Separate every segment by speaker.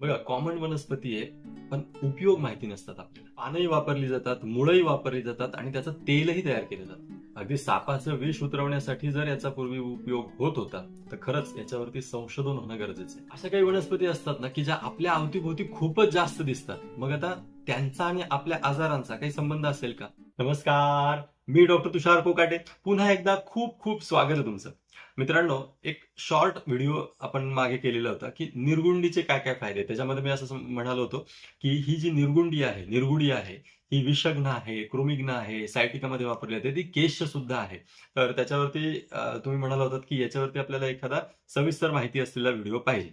Speaker 1: बघा कॉमन वनस्पती आहे पण उपयोग माहिती नसतात आपल्याला. पानही वापरली जातात मुळंही वापरली जातात आणि त्याचं तेलही तयार केलं जातं. अगदी सापाचं विष उतरवण्यासाठी जर याचा पूर्वी उपयोग होत होता तर खरंच याच्यावरती संशोधन होणं गरजेचं आहे. अशा काही वनस्पती असतात ना की ज्या आपल्या अवतीभोवती खूपच जास्त दिसतात. मग आता त्यांचा आणि आपल्या आजारांचा काही संबंध असेल का? नमस्कार! मी डॉक्टर तुषार कोकाटे. पुन्हा एकदा खूप खूप स्वागत आहे तुमचं. मित्रांनो एक शॉर्ट व्हिडिओ आपण मागे केलेला होता की निर्गुंडीचे काय काय फायदे त्याच्यामध्ये मी असं म्हणालो होतो की ही जी निर्गुंडी आहे निर्गुडी आहे ही विषग्न आहे कृमिग्न आहे सायटिकामध्ये वापरली जाते ती केश सुद्धा आहे. तर त्याच्यावरती तुम्ही म्हणाला होतात की याच्यावरती आपल्याला एखादा सविस्तर माहिती असलेला व्हिडिओ पाहिजे.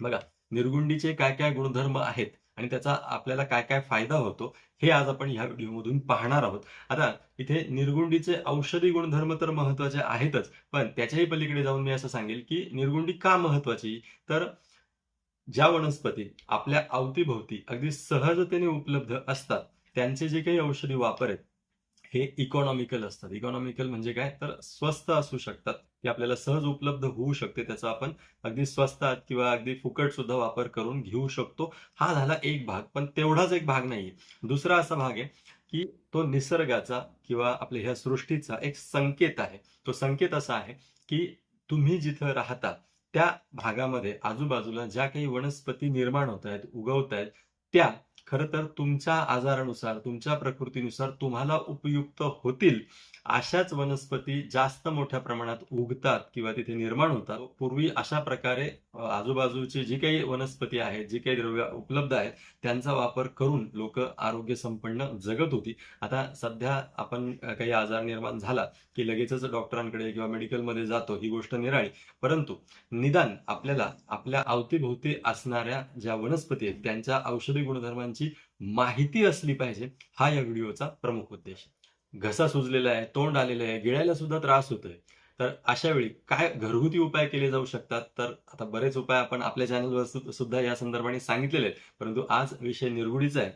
Speaker 1: बघा निर्गुंडीचे काय काय गुणधर्म आहेत? आणि त्याचा आपल्याला काय काय फायदा होतो हे आज आपण ह्या व्हिडिओमधून पाहणार आहोत. आता इथे निर्गुंडीचे औषधी गुणधर्म तर महत्त्वाचे आहेतच पण त्याच्याही पलीकडे जाऊन मी असं सांगेल की निर्गुंडी का महत्वाची तर ज्या वनस्पती आपल्या अवतीभोवती अगदी सहजतेने उपलब्ध असतात त्यांचे जे काही औषधी वापर आहेत हे इकॉनॉमिकल असतात. इकॉनॉमिकल म्हणजे काय? तर स्वस्त असू शकतात. ते आपल्याला सहज उपलब्ध होऊ शकते त्याचा आपण अगदी स्वस्तात किंवा अगदी फुकट सुद्धा वापर करून घेऊ शकतो. हा झाला एक भाग पण तेवढाच एक भाग नाहीये. दुसरा असा भाग आहे की तो निसर्गाचा किंवा आपल्या ह्या सृष्टीचा एक संकेत आहे. तो संकेत असा आहे की तुम्ही जिथं राहता त्या भागामध्ये आजूबाजूला ज्या काही वनस्पती निर्माण होत आहेत उगवत आहेत त्या खरं तर तुमच्या आजारानुसार तुमच्या प्रकृतीनुसार तुम्हाला उपयुक्त होतील अशाच वनस्पती जास्त मोठ्या प्रमाणात उगतात किंवा तिथे निर्माण होतात. पूर्वी अशा प्रकारे आजूबाजूची जी काही वनस्पती आहेत जी काही द्रव्य उपलब्ध आहेत त्यांचा वापर करून लोक आरोग्य संपन्न जगत होती. आता सध्या आपण काही आजार निर्माण झाला की लगेचच डॉक्टरांकडे किंवा मेडिकलमध्ये जातो ही गोष्ट निराळी. परंतु निदान आपल्याला आपल्या अवतीभोवती असणाऱ्या ज्या वनस्पती आहेत त्यांच्या औषधी गुणधर्मांची माहिती असली पाहिजे हा या व्हिडिओचा प्रमुख उद्देश घसा सुजलेला आहे तोंड आलेलं आहे गिळायला सुद्धा त्रास होतोय. तर अशा वेळी काय घरगुती उपाय केले जाऊ शकतात? तर आता बरेच उपाय आपण आपल्या चॅनलवर सुद्धा या संदर्भाने सांगितलेले आहेत. परंतु आज विषय निर्गुडीचा आहे.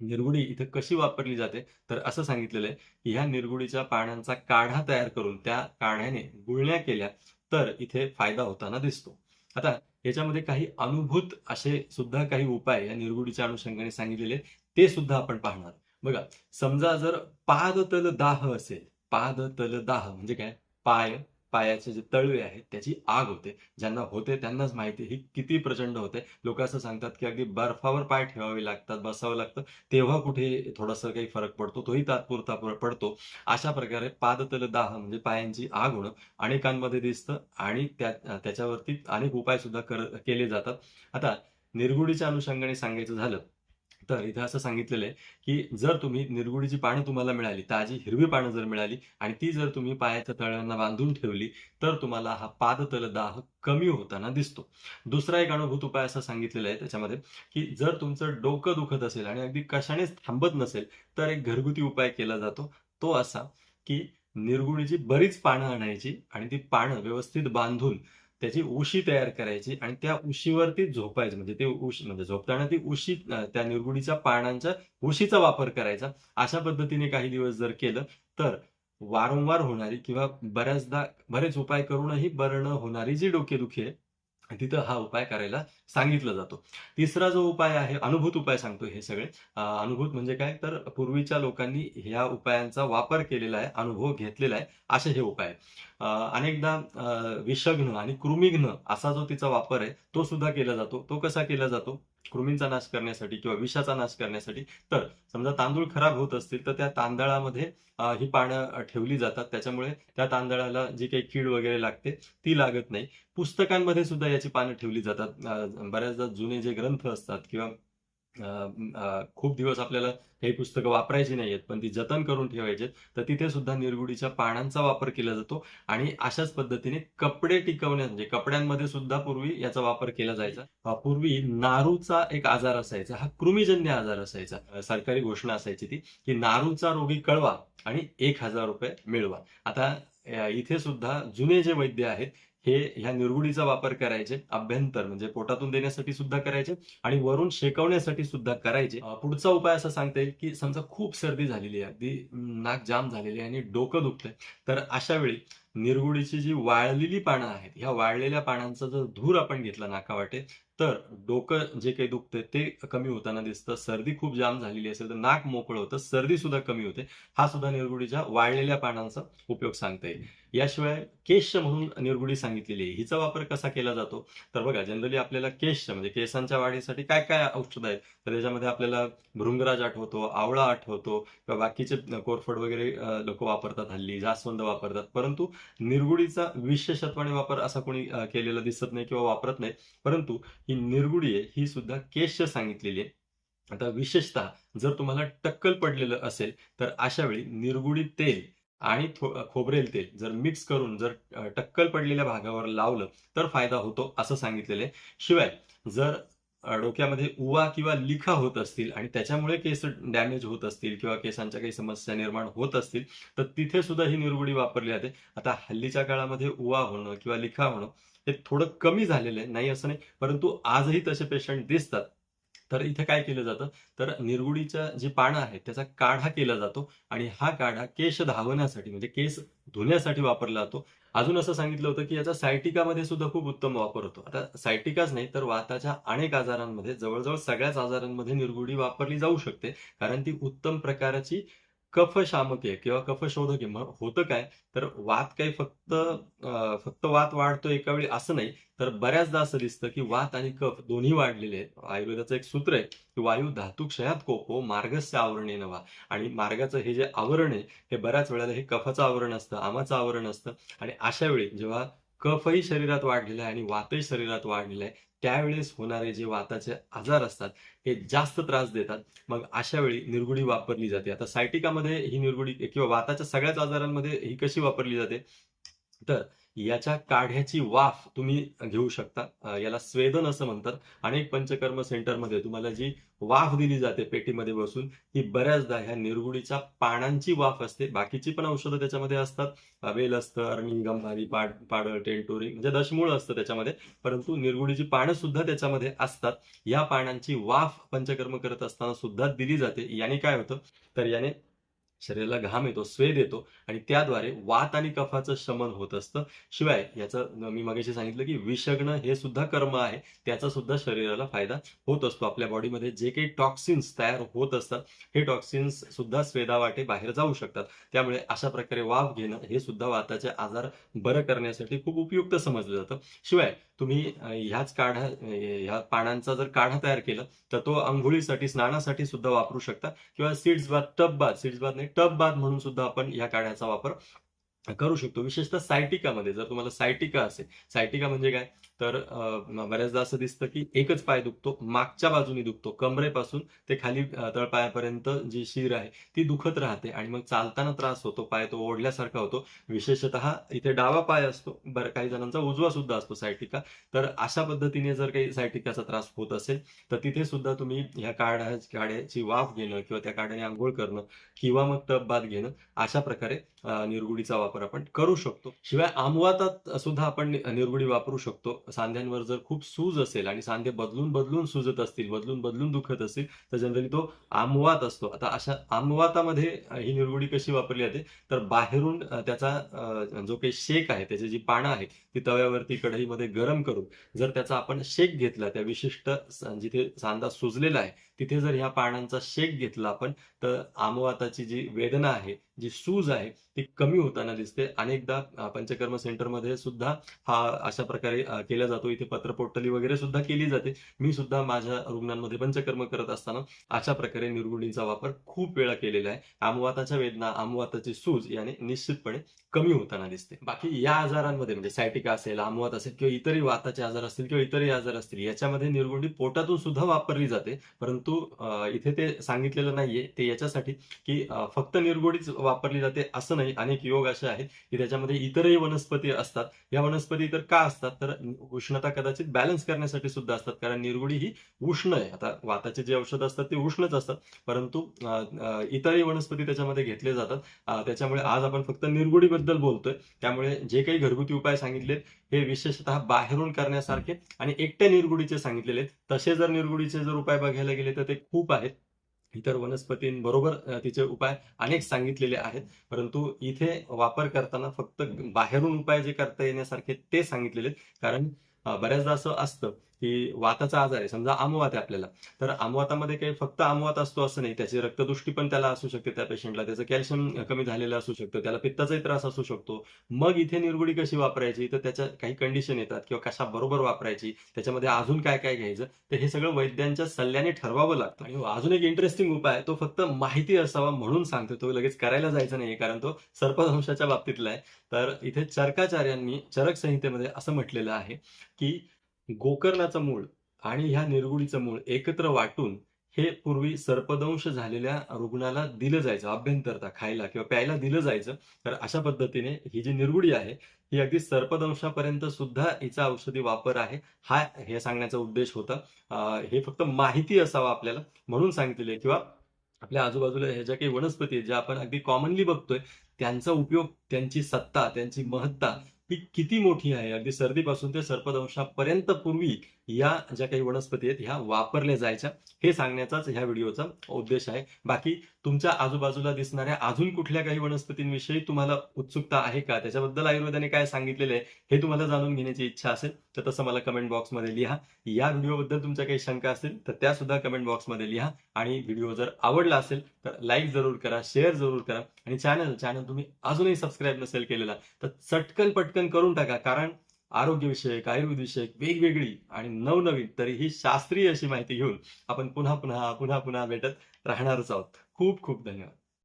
Speaker 1: निर्गुडी इथं कशी वापरली जाते? तर असं सांगितलेलं आहे की ह्या निर्गुडीच्या पाण्याचा काढा तयार करून त्या काढ्याने गुळण्या केल्या तर इथे फायदा होताना दिसतो. आता याच्यामध्ये काही अनुभूत असे सुद्धा काही उपाय या निर्गुडीच्या अनुषंगाने सांगितलेले ते सुद्धा आपण पाहणार बघा समजा जर पाद तल दाह असेल पाद तल दाह म्हणजे काय? पाय पायाचे जे तळवे आहेत त्याची आग होते. ज्यांना होते त्यांनाच माहिती ही किती प्रचंड होते. लोक असं सांगतात की अगदी बर्फावर पाय ठेवावे लागतात बसावं लागतं. तेव्हा कुठे थोडासा काही फरक पडतो तोही तात्पुरता पडतो. अशा प्रकारे पादतल दाह म्हणजे पायांची आग होणं अनेकांमध्ये दिसतं आणि त्या त्याच्यावरती अनेक उपाय सुद्धा कर केले जातात. आता निर्गुडीच्या अनुषंगाने सांगायचं झालं तर इथं असं सांगितलेलं आहे की जर तुम्ही निर्गुडीची पानं तुम्हाला मिळाली ताजी हिरवी पानं जर मिळाली आणि ती जर तुम्ही पायाच्या तळ्यांना बांधून ठेवली तर तुम्हाला हा पादतल दाह कमी होताना दिसतो. दुसरा एक अनुभूत उपाय असा सांगितलेला आहे त्याच्यामध्ये की जर तुमचं डोकं दुखत असेल आणि अगदी कशानेच थांबत नसेल तर एक घरगुती उपाय केला जातो. तो असा की निर्गुणीची बरीच पानं आणायची आणि ती पानं व्यवस्थित बांधून त्याची उशी तयार करायची आणि त्या उशीवरती झोपायचं. म्हणजे ते उश म्हणजे झोपताना ती उशी त्या निर्गुडीच्या पानांच्या उशीचा वापर करायचा. अशा पद्धतीने काही दिवस जर केलं तर वारंवार होणारी किंवा बऱ्याचदा बरेच उपाय करूनही बरं न होणारी जी डोकेदुखी आहे तिथं हा उपाय करायला सांगितला जातो. तिसरा जो उपाय आहे अनुभूत उपाय सांगतो हे सगळे. अनुभूत म्हणजे काय? तर पूर्वीच्या लोकांनी ह्या उपायांचा वापर केलेला आहे अनुभव घेतलेला आहे असे हे उपाय अनेकदा विषघ्न विषग्न आणि कृमिघ्न असा जो तिचा वापर आहे तो सुद्धा केला जातो. तो कसा केला जातो? कृमींचा नाश करण्यासाठी किंवा विषाचा नाश करण्यासाठी. तर समजा तांदूळ खराब होत असतील तर त्या तांदळामध्ये ही पानं ठेवली जातात. त्याच्यामुळे त्या तांदळाला जी काही कीड वगैरे लागते ती लागत नाही. पुस्तकांमध्ये सुद्धा याची पानं ठेवली जातात. बऱ्याचदा जुने जे ग्रंथ असतात किंवा खूप दिवस आपल्याला हे पुस्तकं वापरायची नाहीयेत पण ती जतन करून ठेवायची तर तिथे सुद्धा निर्गुडीच्या पानांचा वापर केला जातो आणि अशाच पद्धतीने कपडे टिकवण्यात म्हणजे कपड्यांमध्ये सुद्धा पूर्वी याचा वापर केला जायचा. पूर्वी नारूचा एक आजार असायचा हा कृमीजन्य आजार असायचा. सरकारी घोषणा असायची ती की नारूचा रोगी कळवा आणि एक हजार रुपये मिळवा. आता इथे सुद्धा जुने जे वैद्य आहेत हे ह्या निर्गुडीचा वापर करायचे अभ्यंतर म्हणजे पोटातून देण्यासाठी सुद्धा करायचे आणि वरून शेकवण्यासाठी सुद्धा करायचे. पुढचा उपाय असा सांगता येईल की समजा खूप सर्दी झालेली आहे अगदी नाक जाम झालेली आहे आणि डोकं दुखतंय तर अशा वेळी निर्गुडीची जी वाळलेली पानं आहेत ह्या वाळलेल्या पानांचा जर धूर आपण घेतला नाकावाटे तर डोकं जे काही दुखतंय ते कमी होताना दिसतं. सर्दी खूप जाम झालेली असेल तर नाक मोकळं होतं. सर्दी सुद्धा कमी होते. हा सुद्धा निरगुडीच्या वाळलेल्या पानांचा उपयोग सांगता येईल. याशिवाय केश म्हणून निरगुडी सांगितलेली आहे. हिचा वापर कसा केला जातो? तर बघा जनरली आपल्याला केश म्हणजे केसांच्या वाढीसाठी काय काय औषध आहेत? तर त्याच्यामध्ये आपल्याला भृंगराज आठवतो आवळा आठवतो किंवा बाकीचे कोरफड वगैरे लोक वापरतात हल्ली जास्वंद वापरतात. परंतु निरगुडीचा विशेषत्वाने वापर असा कोणी केलेला दिसत नाही किंवा वापरत नाही. परंतु ही निर्गुडी आहे ही सुद्धा केश सांगितलेली आहे. आता विशेषतः जर तुम्हाला टक्कल पडलेलं असेल तर अशा वेळी निर्गुडी तेल आणि खोबरेल तेल जर मिक्स करून जर टक्कल पडलेल्या भागावर लावलं तर फायदा होतो असं सांगितलेलं आहे. शिवाय जर डोक्यामध्ये उवा किंवा लिखा होत असतील आणि त्याच्यामुळे केस डॅमेज होत असतील किंवा केसांच्या काही समस्या निर्माण होत असतील तर तिथे सुद्धा ही निरगुडी वापरली जाते. आता हल्लीच्या काळामध्ये उवा होणं किंवा लिखा होणं हे थोडं कमी झालेलं आहे. नाही असं नाही परंतु आजही तसे पेशंट दिसतात. तर इथे काय केलं जातं? तर निरगुडीच्या जी पानं आहेत त्याचा काढा केला जातो आणि हा काढा केश धावण्यासाठी म्हणजे केस धुण्यासाठी वापरला जातो अजून असं सांगितलं होतं की याचा सायटिकामध्ये सुद्धा खूप उत्तम वापर होतो. आता सायटिकाच नाही तर वाताच्या अनेक आजारांमध्ये जवळजवळ सगळ्याच आजारांमध्ये निर्गुडी वापरली जाऊ शकते. कारण ती उत्तम प्रकारची कफशामक आहे किंवा कफ शोधके मग होतं काय? तर वात काही फक्त फक्त वात वाढतो एका वेळी असं नाही. तर बऱ्याचदा असं दिसतं की वात आणि कफ दोन्ही वाढलेले आहेत. आयुर्वेदाचं एक सूत्र आहे की वायू धातू क्षयात कोपो मार्गस्य आवरणे नवा. आणि मार्गाचं हे जे आवरण आहे हे बऱ्याच वेळेला हे कफाचं आवरण असतं आमाचं आवरण असतं. आणि अशा वेळी जेव्हा कफही शरीरात वाढलेला आहे आणि वातही शरीरात वाढलेला आहे त्यावेळेस होणारे जे वाताचे आजार असतात हे जास्त त्रास देतात. मग अशा वेळी निर्गुडी वापरली जाते. आता सायटिकामध्ये ही निर्गुडी किंवा वाताच्या सगळ्याच आजारांमध्ये ही कशी वापरली जाते? तर याच्या काढ्याची वाफ तुम्ही घेऊ शकता. याला स्वेदन असं म्हणतात. अनेक पंचकर्म सेंटरमध्ये तुम्हाला जी वाफ दिली जाते पेटीमध्ये बसून ही बऱ्याचदा ह्या निरगुडीच्या पानांची वाफ असते. बाकीची पण औषधं त्याच्यामध्ये असतात. वेल असतं अरणी गंभारी पाड पाडळ टेंटोरी म्हणजे दशमूळ असतं त्याच्यामध्ये. परंतु निरगुडीची पानं सुद्धा त्याच्यामध्ये असतात. या पानांची वाफ पंचकर्म करत असताना सुद्धा दिली जाते. याने काय होतं? तर याने शरीराला घाम येतो स्वेद येतो आणि त्याद्वारे वात आणि कफाचं शमन होत असतं. शिवाय याचं मी मागेशी सांगितलं की विषग्न हे सुद्धा कर्म आहे. त्याचा सुद्धा शरीराला फायदा होत असतो. आपल्या बॉडीमध्ये जे काही टॉक्सिन्स तयार होत असतात हे टॉक्सिन्स सुद्धा स्वेदावाटे बाहेर जाऊ शकतात. त्यामुळे अशा प्रकारे वाफ घेणं हे सुद्धा वाताचे आजार बरं करण्यासाठी खूप उपयुक्त समजलं जातं. शिवाय तुम्ही ह्याच काढा ह्या पानांचा जर काढा तयार केला तर तो आंघोळीसाठी स्नानासाठी सुद्धा वापरू शकता. किंवा seeds bath tub bath seeds bath नाही टब बाथ म्हणून सुद्धा आपण या काढ्याचा वापर करू शकतो. विशेषतः सायटिकामध्ये जर तुम्हाला सायटिका असेल सायटिका म्हणजे काय? तर बऱ्याचदा असं दिसतं की एकच पाय दुखतो मागच्या बाजूने दुखतो कमरेपासून ते खाली तळपायापर्यंत जी शिर आहे ती दुखत राहते आणि मग चालताना त्रास होतो पाय तो ओढल्यासारखा होतो. विशेषतः इथे डावा पाय असतो बरं काही जणांचा उजवा सुद्धा असतो सायटिका. तर अशा पद्धतीने जर काही सायटिकाचा त्रास होत असेल तर तिथे सुद्धा तुम्ही ह्या काढ्या काढ्याची वाफ घेणं किंवा त्या काढ्याने आंघोळ करणं किंवा मग टब बाथ घेणं अशा प्रकारे निरगुडीचा वापर आपण करू शकतो. शिवाय आमवातात सुद्धा आपण नि- निरगुडी वापरू शकतो. सांध्यांवर जर खूप सूज असेल आणि सांधे बदलून बदलून सुजत असतील बदलून बदलून दुखत असतील तर जनरली तो आमवात असतो. आता अशा आमवातामध्ये ही निरगुडी कशी वापरली जाते? तर बाहेरून त्याचा जो काही शेक आहे त्याची जी पानं आहेत ती तव्यावरती कढईमध्ये गरम करून जर त्याचा आपण शेक घेतला त्या विशिष्ट जिथे सांधा सुजलेला आहे तिथे जर ह्या पानांचा शेक घेतला आपण तर आमवाताची जी वेदना आहे जी सूज आहे ती कमी होताना दिसते. अनेकदा पंचकर्म सेंटरमध्ये सुद्धा हा अशा प्रकारे केला जातो. इथे पत्रपोटली वगैरे सुद्धा केली जाते. मी सुद्धा माझ्या रुग्णांमध्ये पंचकर्म करत असताना अशा प्रकारे निरगुडीचा वापर खूप वेळा केलेला आहे. आमवाताच्या वेदना आमवाताची सूज याने निश्चितपणे कमी होताना दिसते. बाकी या आजारांमध्ये म्हणजे सायटिका असेल आमवात असेल किंवा इतरही वाताचे आजार असतील किंवा इतरही आजार असतील याच्यामध्ये निर्गुंडी पोटातून सुद्धा वापरली जाते. परंतु इथे ते सांगितलेलं नाहीये. ते याच्यासाठी की फक्त निर्गुडीच वापरली जाते असं नाही. अनेक योग असे आहेत की त्याच्यामध्ये इतरही वनस्पती असतात. या वनस्पती तर का असतात? तर उष्णता कदाचित बॅलन्स करण्यासाठी सुद्धा असतात. कारण निरगुडी ही उष्ण आहे. आता वाताचे जे औषध असतात ते उष्णच असतात. परंतु इतरही वनस्पती त्याच्यामध्ये घेतले जातात. त्याच्यामुळे आज आपण फक्त निरगुडीबद्दल बोलतोय. त्यामुळे जे काही घरगुती उपाय सांगितलेत हे विशेषतः बाहेरून करण्यासारखे आणि एकट्या निरगुडीचे सांगितलेले तसे जर निरगुडीचे जर उपाय बघायला गेले तर ते खूप आहेत. इतर वनस्पतींबरोबर तिचे उपाय अनेक सांगितलेले आहेत. परंतु इथे वापर करताना फक्त बाहेरून उपाय जे करता येण्यासारखे ते सांगितलेले आहेत. कारण बऱ्याचदा असं असतं की वाताचा आजार आहे. समजा आमवात आहे आपल्याला. तर आमवातामध्ये काही फक्त आमवात असतो असं नाही. त्याची रक्तदृष्टी पण त्याला असू शकते त्या पेशंटला त्याचं कॅल्शियम कमी झालेलं असू शकतं. त्याला पित्ताचाही त्रास असू शकतो. मग इथे निरगुडी कशी वापरायची? तर त्याच्या काही कंडिशन येतात किंवा कशा बरोबर वापरायची? त्याच्यामध्ये अजून काय काय घ्यायचं? तर हे सगळं वैद्यांच्या सल्ल्याने ठरवावं लागतं. आणि अजून एक इंटरेस्टिंग उपाय आहे, तो फक्त माहिती असावा म्हणून सांगतो तो लगेच करायला जायचं नाही कारण तो सर्पदंशाच्या बाबतीतला आहे. तर इथे चरकाचार्यांनी चरक संहितेमध्ये असं म्हटलेलं आहे की गोकर्णाचं मूळ आणि ह्या निर्गुडीचं मूळ एकत्र वाटून हे पूर्वी सर्पदंश झालेल्या रुग्णाला दिलं जायचं अभ्यंतरता खायला किंवा प्यायला दिलं जायचं. तर अशा पद्धतीने ही जी निर्गुडी आहे ही अगदी सर्पदंशापर्यंत सुद्धा हिचा औषधी वापर आहे. हा हे सांगण्याचा उद्देश होता. हे फक्त माहिती असावं आपल्याला म्हणून सांगितले किंवा आपल्या आजूबाजूला ह्या ज्या काही वनस्पती आहेत ज्या आपण अगदी कॉमनली बघतोय त्यांचा उपयोग त्यांची सत्ता त्यांची महत्ता ही किती मोठी आहे? अगदी सर्दीपासून ते सर्पदंशापर्यंत पूर्वी या ज्या काही वनस्पती आहेत ह्या वापरल्या जायच्या. हे सांगण्याचाच ह्या व्हिडिओचा उद्देश आहे. बाकी तुमच्या आजूबाजूला दिसणाऱ्या अजून कुठल्या काही वनस्पतींविषयी तुम्हाला उत्सुकता आहे का? त्याच्याबद्दल आयुर्वेदाने काय सांगितलेलं आहे हे तुम्हाला जाणून घेण्याची इच्छा असेल तर तसं मला कमेंट बॉक्समध्ये लिहा. या व्हिडिओबद्दल तुमच्या काही शंका असेल तर त्या सुद्धा कमेंट बॉक्समध्ये लिहा. आणि व्हिडिओ जर आवडला असेल तर लाईक जरूर करा शेअर जरूर करा. आणि चॅनल चॅनल तुम्ही अजूनही सबस्क्राईब नसेल केलेला तर चटकन पटकन करून टाका. कारण आरोग्यविषयक आयुर्वेदविषयक वेगवेगळी आणि नवनवीन तरीही शास्त्रीय अशी माहिती घेऊन आपण पुन्हा पुन्हा पुन्हा पुन्हा भेटत राहणारच आहोत. खूप खूप धन्यवाद.